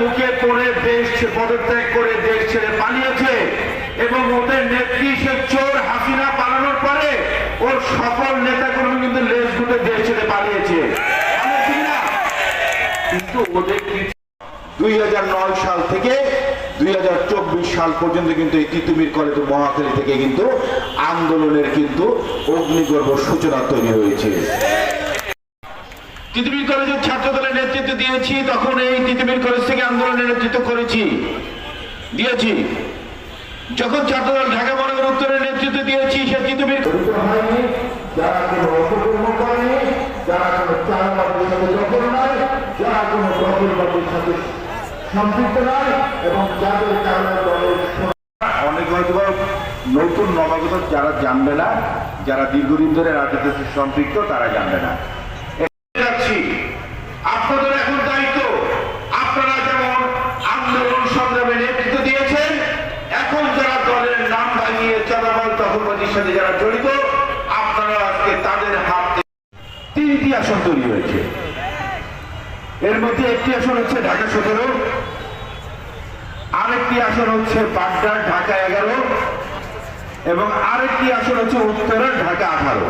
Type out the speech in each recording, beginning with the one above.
মুখে পড়ে পদত্যাগ করে দেশ ছেড়ে পালিয়েছে এবং ওদের নেত্রী সে চোর হাসিনা পালানোর পরে ওর সকল নেতাকর্মী কিন্তু লেজ গুটে দেশ ছেড়ে পালিয়েছে? কিন্তু ওদের দুই হাজার নয় সাল থেকে দুই হাজার সাল পর্যন্ত কিন্তু এই তিতুমির কলেজ মহাখালী থেকে কিন্তু আন্দোলনের কিন্তু অগ্নিগর্ভ সূচনা তৈরি হয়েছে। তিতুমির কলেজের ছাত্র দলের নেতৃত্ব দিয়েছি, তখন এই তিতুমির কলেজ থেকে আন্দোলনের নেতৃত্ব করেছি, দিয়েছি। যখন ছাত্রদল ঢাকা মহানগর উত্তরের নেতৃত্ব দিয়েছি, সে তিতুমির যারা কোনো অপকর্ম করেনি যারা কোনো চাঁদাবাদের সাথে দখল নয় যারা কোনো দখলবাদের সাথে সম্পৃক্ত নয় এবং যাদের কারণে দলের নতুন নবাগত যারা জানবে না, যারা দীর্ঘদিন ধরে রাজনীতিতে সম্পৃক্ত, তারা জানবে না। এখন দায়িত্ব। আপনারা যেমন আন্দোলন সংগ্রামে নেতৃত্ব দিয়েছেন, এখন যারা দলের নাম ভাঙিয়ে চাঁদাবাজ দখলবাজির সাথে যারা জড়িত, আপনারা আজকে তাদের হাত তিনটি আসন তৈরি হয়েছে। এর মধ্যে একটি আসন হচ্ছে ঢাকা সতেরো, আরেকটি আসন হচ্ছে বাড্ডা ঢাকা এগারো, এবং আরেকটি আসন হচ্ছে উত্তরের ঢাকা আঠারো।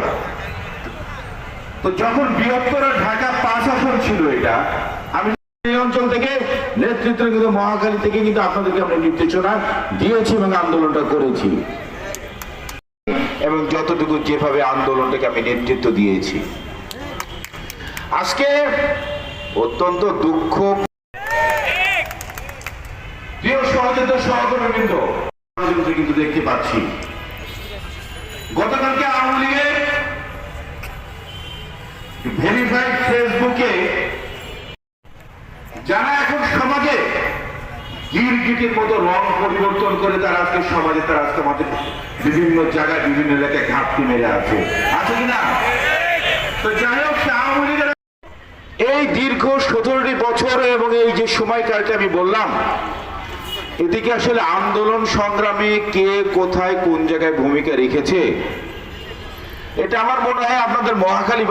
তো যখন বৃহত্তর ঢাকা পাঁচ আসন ছিল এটা, আমি এই অঞ্চল থেকে নেতৃত্ব কিন্তু মহাখালী থেকে কিন্তু আপনাদেরকে আমরা নির্দেশনা দিয়েছি এবং আন্দোলনটা করেছি। এবং যতটুকু যেভাবে আন্দোলনটাকে আমি নেতৃত্ব দিয়েছি। আজকে অত্যন্ত দুঃখ। প্রিয় সহকর্মীবৃন্দ কিন্তু দেখতে পাচ্ছি। গতকালকে আওয়ামী লীগের ভেরিফাইড ফেসবুকে যারা এখন সমাজে গিরগিটির মতো রং পরিবর্তন করে তারা আজকে সমাজে, তারা আজকে আমাদের বিভিন্ন জায়গায়, বিভিন্ন এলাকায় ঘাটতি মেরে আছে। আছে কিনা তো যাই হোক এই দীর্ঘ সতেরোটি বছর এবং এই যে সময়কালটা আমি বললাম, এদিকে আসলে আন্দোলন সংগ্রামে কে কোথায় কোন জায়গায় ভূমিকা রেখেছে, এটা আমার মনে হয় আপনাদের জানেন।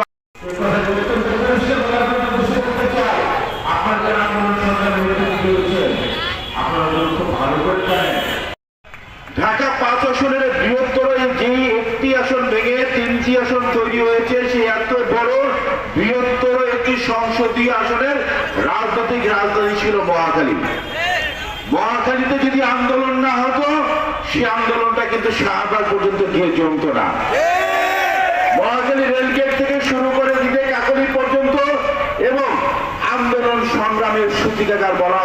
ঢাকা পাঁচ আসনের বৃহত্তর এই যে একটি আসন ভেঙে তিনটি আসন তৈরি হয়েছে, সেই এত বড় বৃহত্তর সংসদীয় আসনের রাজনৈতিক রাজধানী ছিল মহাখালী। মহাখালীতে যদি আন্দোলন না হতো, সে আন্দোলনটা কিন্তু শাহবাগ পর্যন্ত গিয়ে জমত না। মহাখালী রেলগেট থেকে শুরু করে দিতে কাকলি পর্যন্ত এবং আন্দোলন সংগ্রামের সূচিকাগার বলা